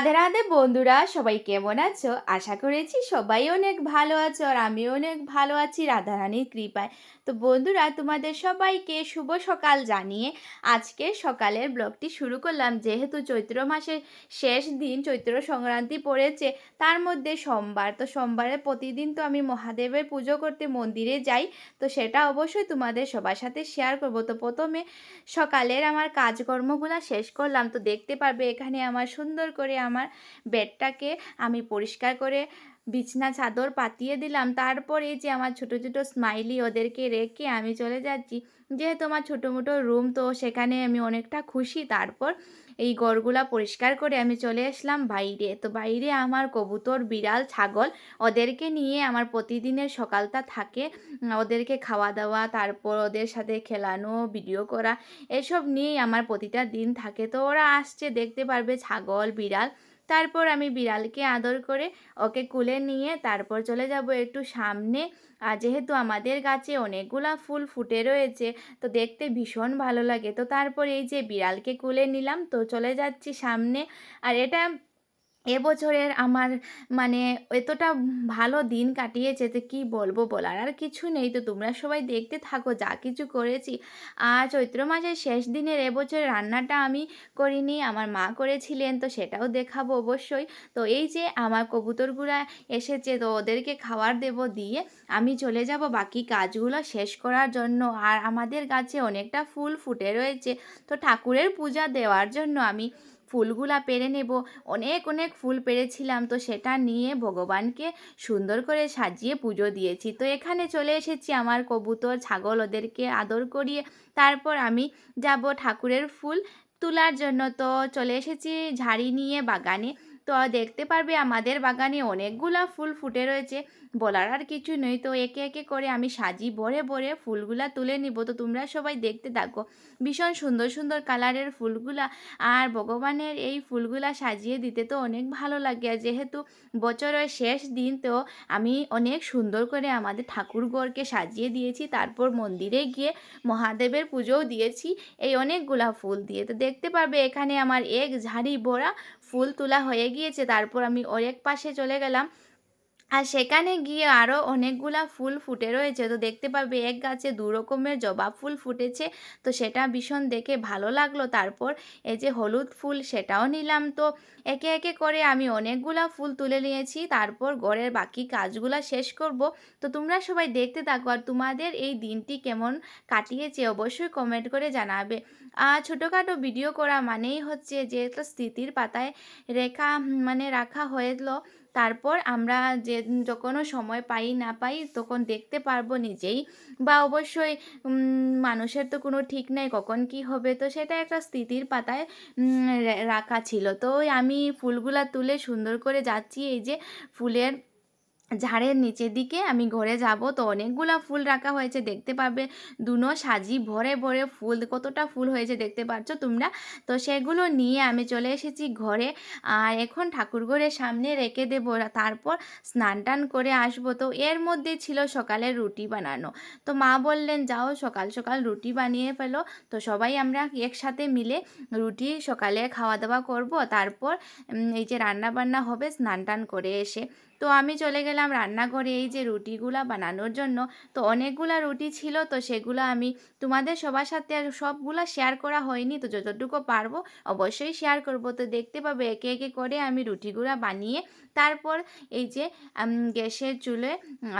রাধে রাধে বন্ধুরা, সবাই কেমন আছো? আশা করেছি সবাই অনেক ভালো আছো আর আমি অনেক ভালো আছি রাধারানীর কৃপায়। তো বন্ধুরা, তোমাদের সবাইকে শুভ সকাল জানিয়ে আজকে সকালের ব্লগটি শুরু করলাম। যেহেতু চৈত্র মাসের শেষ দিন, চৈত্র সংক্রান্তি পড়েছে, তার মধ্যে সোমবার। তো সোমবারে প্রতিদিন তো আমি মহাদেবের পুজো করতে মন্দিরে যাই, তো সেটা অবশ্যই তোমাদের সবার সাথে শেয়ার করব। তো প্রথমে সকালের আমার কাজকর্মগুলো শেষ করলাম। তো দেখতে পারবে এখানে আমার সুন্দর করে আমার বেডটাকে আমি পরিষ্কার করে বিছনা চাদর পাতিয়ে দিলাম। তারপর এই যে আমার ছোট ছোট স্মাইলি ওদেরকে রেখে আমি চলে যাচ্ছি। যেহেতু আমার ছোটো, মোটো রুম তো সেখানে আমি অনেকটা খুশি। তারপর এই গড়গুলা পরিষ্কার করে আমি চলে আসলাম বাইরে। তো বাইরে আমার কবুতর, বিড়াল, ছাগল ওদেরকে নিয়ে আমার প্রতিদিনের সকালটা থাকে। ওদেরকে খাওয়া দাওয়া তারপর ওদের সাথে খেলানো, ভিডিও করা, এসব নিয়েই আমার প্রতিটা দিন থাকে। তো ওরা আসছে, দেখতে পারবে ছাগল, বিড়াল তারপর আমি বিড়ালকে আদর করে ওকে কুলে নিয়ে তারপর চলে যাব একটু সামনে। আর যেহেতু আমাদের গাছে অনেকগুলা ফুল ফুটে রয়েছে, তো দেখতে ভীষণ ভালো লাগে। তো তারপর এই যে বিড়ালকে কুলে নিলাম, তো চলে যাচ্ছি সামনে। আর এটা এবছরের আমার মানে এতটা ভালো দিন কাটিয়েছে তো কী বলব বলার আর কিছু নেই। তো তোমরা সবাই দেখতে থাকো, যা কিছু করেছি। আর চৈত্র মাসের শেষ দিনের এবছর রান্নাটা আমি করিনি, আমার মা করেছিলেন, তো সেটাও দেখাবো অবশ্যই। তো এই যে আমার কবুতরগুলা এসেছে, তো ওদেরকে খাবার দেব দিয়ে আমি চলে যাব বাকি কাজগুলো শেষ করার জন্য। আর আমাদের গাছে অনেকটা ফুল ফুটে রয়েছে, তো ঠাকুরের পূজা দেওয়ার জন্য আমি ফুলগুলা পেরে নেব। অনেক অনেক ফুল পেরেছিলাম তো সেটা নিয়ে ভগবানকে সুন্দর করে সাজিয়ে পুজো দিয়েছি। তো এখানে চলে এসেছি আমার কবুতর, ছাগল ওদেরকে আদর করিয়ে। তারপর আমি যাব ঠাকুরের ফুল তোলার জন্য। তো চলে এসেছি ঝাড়ি নিয়ে বাগানে। তো দেখতে পারবে আমাদের বাগানে অনেকগুলা ফুল ফুটে রয়েছে। বলার আর কিছু নেই। তো একে একে করে আমি সাজি ভরে ভরে ফুলগুলা তুলে নিব। তো তোমরা সবাই দেখতে থাকো। ভীষণ সুন্দর সুন্দর কালারের ফুলগুলা। আর ভগবানের এই ফুলগুলা সাজিয়ে দিতে তো অনেক ভালো লাগে। আর যেহেতু বছরের শেষ দিন, তো আমি অনেক সুন্দর করে আমাদের ঠাকুরঘরকে সাজিয়ে দিয়েছি। তারপর মন্দিরে গিয়ে মহাদেবের পুজোও দিয়েছি। এই অনেকগুলা ফুল দিয়ে। তো দেখতে পারবে এখানে আমার এক ঝাড়ি ভরা ফুল তোলা হয়ে গিয়েছে তারপর আমি অনেক পাশে চলে গেলাম। আর সেখানে গিয়ে আরও অনেকগুলা ফুল ফুটে রয়েছে। তো দেখতে পাবে, এক গাছে দু রকমের জবা ফুল ফুটেছে। তো সেটা ভীষণ দেখে ভালো লাগল। তারপর এই যে হলুদ ফুল, সেটাও নিলাম। তো একে একে করে আমি অনেকগুলা ফুল তুলে নিয়েছি। তারপর ঘরের বাকি কাজগুলা শেষ করব। তো তোমরা সবাই দেখতে থাকো আর তোমাদের এই দিনটি কেমন কাটিয়েছে অবশ্যই কমেন্ট করে জানাবে। আর ছোটোখাটো ভিডিও করা মানেই হচ্ছে যে একটা স্থিতির পাতায় রেখা মানে রাখা হয়েছিল। তারপর আমরা যে যখনও সময় পাই না পাই তখন দেখতে পারব নিজেই। বা অবশ্যই মানুষের তো কোনো ঠিক নাই, কখন কি হবে? তো সেটা একটা স্থিতির পাতায় রাখা ছিল। তো আমি ফুলগুলা তুলে সুন্দর করে যাচ্ছি, এই যে ফুলের ঝাড়ের নিচের দিকে আমি ঘরে যাব। তো অনেকগুলা ফুল রাখা হয়েছে, দেখতে পাবে দুনো সাজি ভরে ভরে ফুল, কতটা ফুল হয়েছে দেখতে পাচ্ছ তোমরা? তো সেগুলো নিয়ে আমি চলে এসেছি ঘরে। আর এখন ঠাকুর ঘরের সামনে রেখে দেব। তারপর স্নান টান করে আসব। তো এর মধ্যে ছিল সকালে রুটি বানানো। তো মা বললেন, যাও সকাল সকাল রুটি বানিয়ে ফেলো। তো সবাই আমরা একসাথে মিলে রুটি সকালে খাওয়া দাওয়া করব। তারপর এই যে রান্না বান্না হবে, স্নান টান করে এসে তো আমি চলে গেলাম রান্নাঘরে এই যে রুটিগুলা বানানোর জন্য। তো অনেকগুলা রুটি ছিল, তো সেগুলো আমি তোমাদের সবার সাথে আর সবগুলা শেয়ার করা হয়নি, তো যতটুকু পারব অবশ্যই শেয়ার করব। তো দেখতে পাবে একে একে করে আমি রুটিগুলা বানিয়ে, তারপর এই যে গ্যাসের চুলে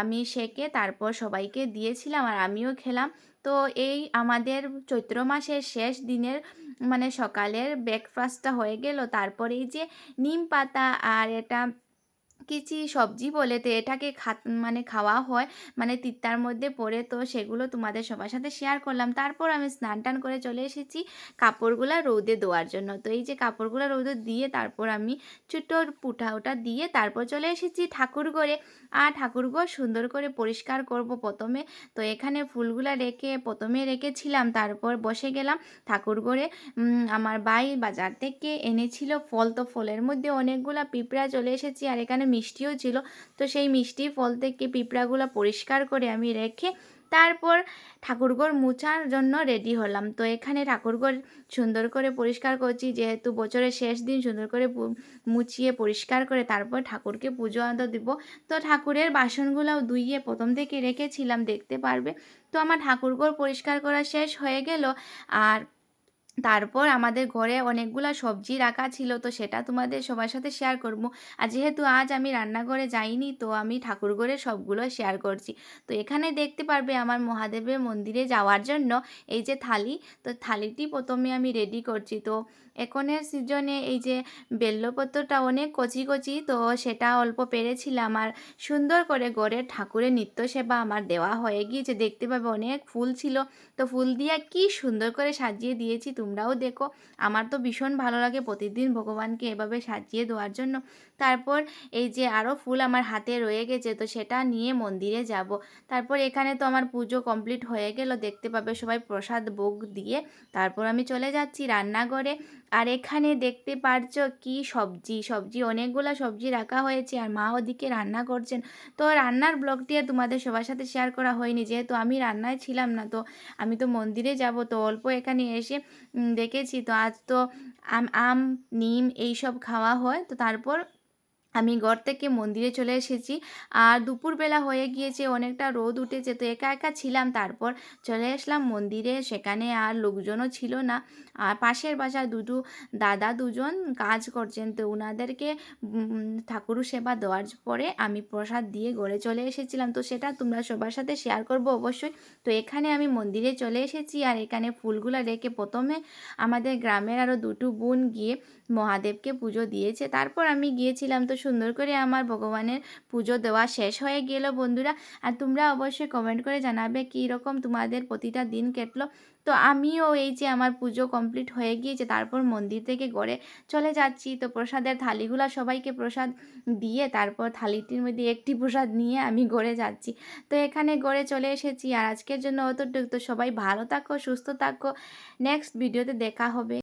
আমি সেকে তারপর সবাইকে দিয়েছিলাম আর আমিও খেলাম। তো এই আমাদের চৈত্র মাসের শেষ দিনের মানে সকালের ব্রেকফাস্টটা হয়ে গেল। তারপর এই যে নিম পাতা আর এটা কিছু সবজি বলে তো এটাকে খা মানে খাওয়া হয়। মানে তিত্তার মধ্যে পড়ে তো সেগুলো তোমাদের সবার সাথে শেয়ার করলাম। তারপর আমি স্নান টান করে চলে এসেছি কাপড়গুলো রৌদে দেওয়ার জন্য। তো এই যে কাপড়গুলো রৌদে দিয়ে তারপর আমি ছোটো পুঠা ওটা দিয়ে তারপর চলে এসেছি ঠাকুর আর ঠাকুরঘর সুন্দর করে পরিষ্কার করব প্রথমে। তো এখানে ফুলগুলা রেখে প্রথমে রেখেছিলাম, তারপর বসে গেলাম ঠাকুর ঘরে। আমার ভাই বাজার থেকে এনেছিল ফল। তো ফলের মধ্যে অনেকগুলা পিঁপড়া চলে এসেছি। আর এখানে মিষ্টিও ছিল। তো সেই মিষ্টি ফল থেকে পিঁপড়াগুলো পরিষ্কার করে আমি রেখে তারপর ঠাকুরঘর মুছার জন্য রেডি হলাম। তো এখানে ঠাকুরঘর সুন্দর করে পরিষ্কার করছি। যেহেতু বছরের শেষ দিন, সুন্দর করে মুছিয়ে পরিষ্কার করে তারপর ঠাকুরকে পুজো আদর দিব। তো ঠাকুরের বাসনগুলোও ধুইয়ে প্রথম থেকে রেখেছিলাম, দেখতে পারবে। তো আমার ঠাকুরঘর পরিষ্কার করা শেষ হয়ে গেল। আর তারপর আমাদের ঘরে অনেকগুলা সবজি রাখা ছিল, তো সেটা তোমাদের সবার সাথে শেয়ার করব। আর যেহেতু আজ আমি রান্নাঘরে যাইনি, তো আমি ঠাকুর ঘরে সবগুলো শেয়ার করছি। তো এখানে দেখতে পারবে আমার মহাদেবের মন্দিরে যাওয়ার জন্য এই যে থালি, তো থালিটি প্রথমে আমি রেডি করছি। তো এখনের সিজনে এই যে বেল্লপত্রটা অনেক কচি কচি, তো সেটা অল্প পেরেছিলাম। আর সুন্দর করে গড়ের ঠাকুরের নিত্য সেবা আমার দেওয়া হয়ে গিয়েছে। দেখতে পাবে অনেক ফুল ছিল, তো ফুল দিয়ে কি সুন্দর করে সাজিয়ে দিয়েছি তোমরাও দেখো। আমার তো ভীষণ ভালো লাগে প্রতিদিন ভগবানকে এভাবে সাজিয়ে দেওয়ার জন্য। তারপর এই যে আরও ফুল আমার হাতে রয়ে গেছে, তো সেটা নিয়ে মন্দিরে যাব। তারপর এখানে তো আমার পুজো কমপ্লিট হয়ে গেল, দেখতে পাবে সবাই প্রসাদ ভোগ দিয়ে। তারপর আমি চলে যাচ্ছি রান্নাঘরে। আর এখানে দেখতে পারছ কি সবজি সবজি, অনেকগুলো সবজি রাখা হয়েছে। আর মা ওদিকে রান্না করছেন। তো রান্নার ব্লগটি তোমাদের সবার সাথে শেয়ার করা হয়নি, যেহেতু আমি রান্নায় ছিলাম না, তো আমি তো মন্দিরে যাব। তো অল্প এখানে এসে দেখেছি। তো আজ তো আম নিম এইসব খাওয়া হয়। তো তারপর আমি ঘর থেকে মন্দিরে চলে এসেছি। আর দুপুরবেলা হয়ে গিয়েছে, অনেকটা রোদ উঠেছে, তো একা একা ছিলাম। তারপর চলে আসলাম মন্দিরে, সেখানে আর লোকজনও ছিল না। আর পাশের বাসার দুটো দাদা দুজন কাজ করছেন, তো ওনাদেরকে ঠাকুর সেবা দেওয়ার পরে আমি প্রসাদ দিয়ে গড়ে চলে এসেছিলাম। তো সেটা তোমরা সবার সাথে শেয়ার করব অবশ্যই। তো এখানে আমি মন্দিরে চলে এসেছি, আর এখানে ফুলগুলো রেখে প্রথমে আমাদের গ্রামের আরও দুটো বোন গিয়ে মহাদেবকে পুজো দিয়েছে। তারপর আমি গিয়েছিলাম তো সুন্দর করে আমার ভগবানের পুজো দেওয়া শেষ হয়ে গেল বন্ধুরা। আর তোমরা অবশ্যই কমেন্ট করে জানাবে কী রকম তোমাদের প্রতিটা দিন কেটলো। তো আমিও এই যে আমার পুজো কমপ্লিট হয়ে গিয়েছে, তারপর মন্দির থেকে গড়ে চলে যাচ্ছি। তো প্রসাদের থালিগুলো সবাইকে প্রসাদ দিয়ে তারপর থালিটির মধ্যে একটি প্রসাদ নিয়ে আমি গড়ে যাচ্ছি। তো এখানে গড়ে চলে এসেছি। আর আজকের জন্য অতটুকু। তো সবাই ভালো থাকো, সুস্থ থাকো। নেক্সট ভিডিওতে দেখা হবে।